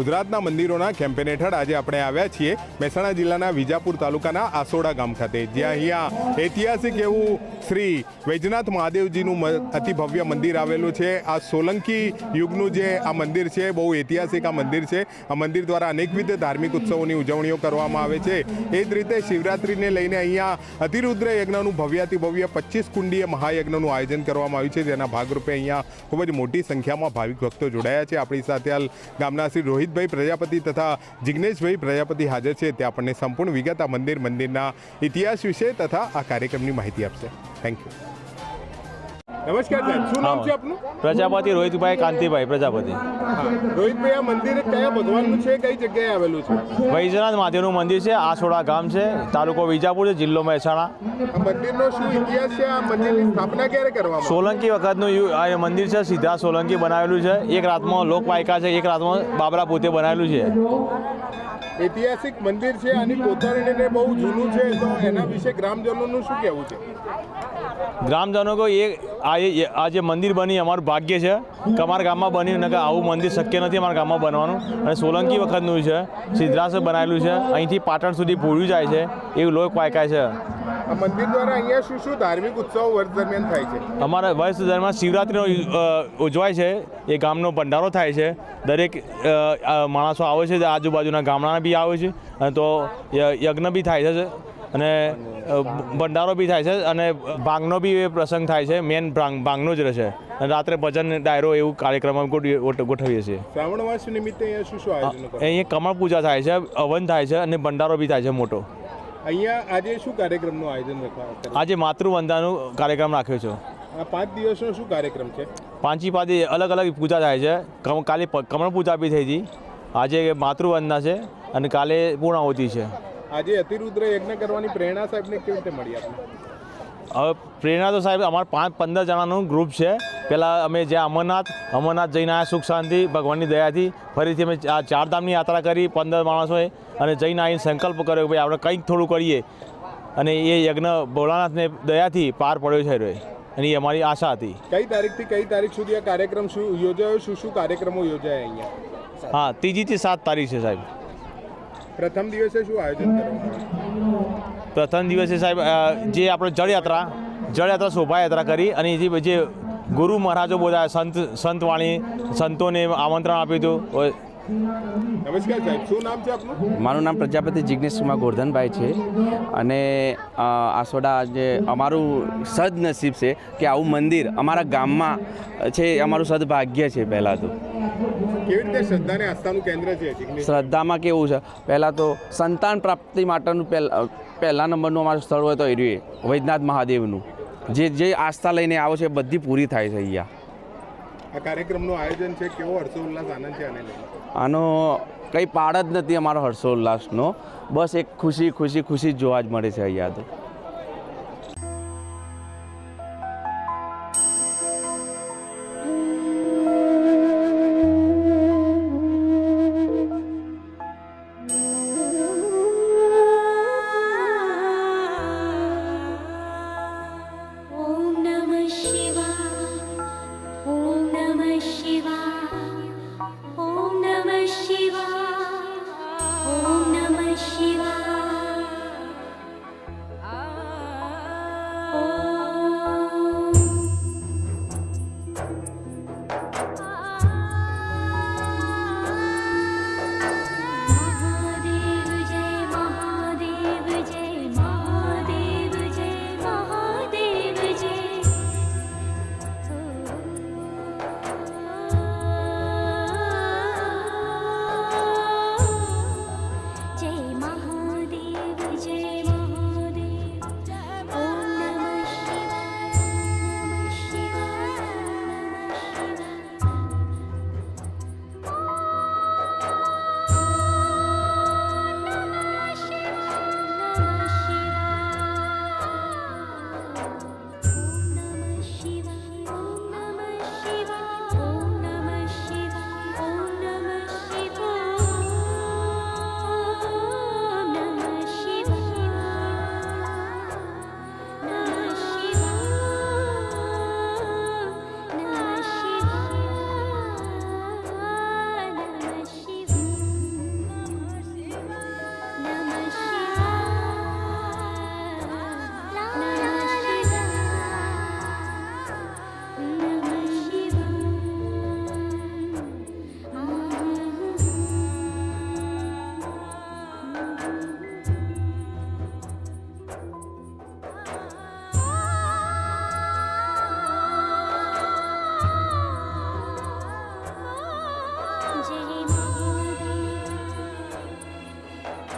ગુજરાતના મંદિરોના કેમ્પેન હેઠળ આજે આપણે આવ્યા છીએ મહેસાણા જિલ્લાના વિજાપુર તાલુકાના આસોડા ગામ ખાતે, જ્યાં અહીંયા ઐતિહાસિક એવું શ્રી વૈજનાથ મહાદેવજીનું અતિ ભવ્ય મંદિર આવેલું છે. આ સોલંકી યુગનું જે આ મંદિર છે, બહુ ઐતિહાસિક આ મંદિર છે. આ મંદિર દ્વારા અનેકવિધ ધાર્મિક ઉત્સવોની ઉજવણીઓ કરવામાં આવે છે. એ જ રીતે શિવરાત્રિને લઈને અહીંયા અતિરુદ્ર યજ્ઞનું ભવ્યાતિ ભવ્ય પચીસ કુંડીય મહાયજ્ઞનું આયોજન કરવામાં આવ્યું છે, જેના ભાગરૂપે અહીંયા ખૂબ જ મોટી સંખ્યામાં ભાવિક ભક્તો જોડાયા છે. આપણી સાથે હાલ ગામના શ્રી રોહિતભાઈ પ્રજાપતિ તથા જિજ્ઞેશભાઈ પ્રજાપતિ હાજર છે. તે આપણને સંપૂર્ણ વિગત આ મંદિર મંદિરના ઇતિહાસ વિશે તથા આ કાર્યક્રમની માહિતી આપશે. થેન્ક યુ નમસ્કાર સાહેબ શું નામ છે આપનું? પ્રજાપતિ રોહિતભાઈ કાંતિભાઈ પ્રજાપતિ. રોહિતભાઈ આ મંદિર કયા ભગવાનનું છે? કઈ જગ્યાએ આવેલું છે? વૈજનાથ મહાદેવનું મંદિર છે આસોડા ગામ છે તાલુકો વિજાપુર છે જિલ્લો મહેસાણા. મંદિરનો શું ઇતિહાસ છે? આ મંદિરની સ્થાપના ક્યારે કરવામાં સોલંકી વખતનું આ મંદિર છે સીધા સોલંકી બનાવેલું છે. એક રાતમાં લોકવાયકા છે એક રાતમાં બાબરા પોતે બનાવેલું છે. ઐતિહાસિક મંદિર છે આની કોતરણીને બહુ જૂનું છે તો એના વિશે ગ્રામજનોનું શું કહેવું છે? ગ્રામજનો કો એ આ આ જે મંદિર બની અમારું ભાગ્ય છે. કે અમારા ગામમાં બન્યું કે આવું મંદિર શક્ય નથી અમારા ગામમાં બનવાનું. અને સોલંકી વખતનું છે. સિદ્ધરાસે બનાવેલું છે. અહીંથી પાટણ સુધી પૂર્યું જાય છે. એવું લોકવાયકા છે. મંદિર દ્વારા અહીંયા શું શું ધાર્મિક ઉત્સવો વર્ષ દરમિયાન થાય છે? અમારા વર્ષ દરમિયાન શિવરાત્રિનો ઉજવાય છે. એ ગામનો ભંડારો થાય છે. દરેક માણસો આવે છે. આજુબાજુના ગામડાના બી આવે છે. અને તો યજ્ઞ બી થાય છે. અને ભંડારો બી થાય છે અને ભાંગનો બી એ પ્રસંગ થાય છે. મેન ભાંગનો જ રહેશે. અને રાત્રે ભજન ડાયરો એવું કાર્યક્રમ ગોઠવીએ છીએ. શ્રાવણ માસ નિમિત્તે અહીંયા શું શું આયોજનો અહીંયા કમળ પૂજા થાય છે હવન થાય છે અને ભંડારો બી થાય છે મોટો. અહીંયા આજે શું કાર્યક્રમનું આયોજન રાખવા આજે માતૃવંદાનું કાર્યક્રમ રાખ્યો છે. આ પાંચ દિવસનો શું કાર્યક્રમ છે? પાંચી પાદી અલગ અલગ પૂજા થાય છે. કમ- કાલે કમળ પૂજા બી થઈ હતી. આજે માતૃવંદના છે અને કાલે પૂર્ણાહુતિ છે. આજે અતિરુદ્ર યજ્ઞ કરવાની પ્રેરણા સાહેબને કેવી રીતે મળી આપને? હવે પ્રેરણા તો સાહેબ અમારા પાંચ પંદર જણાનું ગ્રુપ છે. પહેલાં અમે જ્યાં અમરનાથ અમરનાથ જઈને આવ્યા સુખ શાંતિ ભગવાનની દયાથી. ફરીથી અમે આ ચારધામની યાત્રા કરી પંદર માણસોએ અને જઈને આવીને સંકલ્પ કર્યો કે ભાઈ આપણે કંઈક થોડું કરીએ. અને એ યજ્ઞ ભોળાનાથને દયાથી પાર પડ્યો છે રે અને એ અમારી આશા હતી. કઈ તારીખથી કઈ તારીખ સુધી આ કાર્યક્રમ શું યોજાયો? શું શું કાર્યક્રમો યોજાયા અહીંયા? હા ત્રીજીથી સાત તારીખ છે સાહેબ. પ્રથમ દિવસે શું આયોજન કરવામાં પ્રથમ દિવસે સાહેબ જે આપણે જળયાત્રા જળયાત્રા શોભાયાત્રા કરી અને જે જે ગુરુ મહારાજો બધા સંત સંતવાણી સંતોને આમંત્રણ આપ્યું હતું. નમસ્કાર સાહેબ શું નામ છે આપનું? મારું નામ પ્રજાપતિ જિજ્ઞેશ કુમાર ગોરધનભાઈ છે અને આસોડા જે અમારું સદનસીબ છે કે આવું મંદિર અમારા ગામમાં છે અમારું સદભાગ્ય છે પહેલાં તો. કેવી રીતે શ્રદ્ધા આસ્થાનું કેન્દ્ર છે શ્રદ્ધામાં કેવું છે? પહેલાં તો સંતાન પ્રાપ્તિ માટેનું પહેલા નંબરનું અમારું સ્થળ હોય તો એ રહ્યું વૈદ્યનાથ મહાદેવનું. જે જે આસ્થા લઈને આવો છે બધી પૂરી થાય છે અહીંયા. આ કાર્યક્રમનું આયોજન છે કેવો હર્ષોલ્લાસ આનંદ છે આને આનો કંઈ પાડ જ નથી અમારો હર્ષોલ્લાસનો. બસ એક ખુશી ખુશી ખુશી જોવા જ મળે છે અહીંયા તો.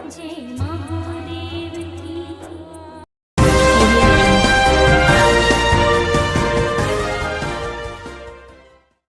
જે મહા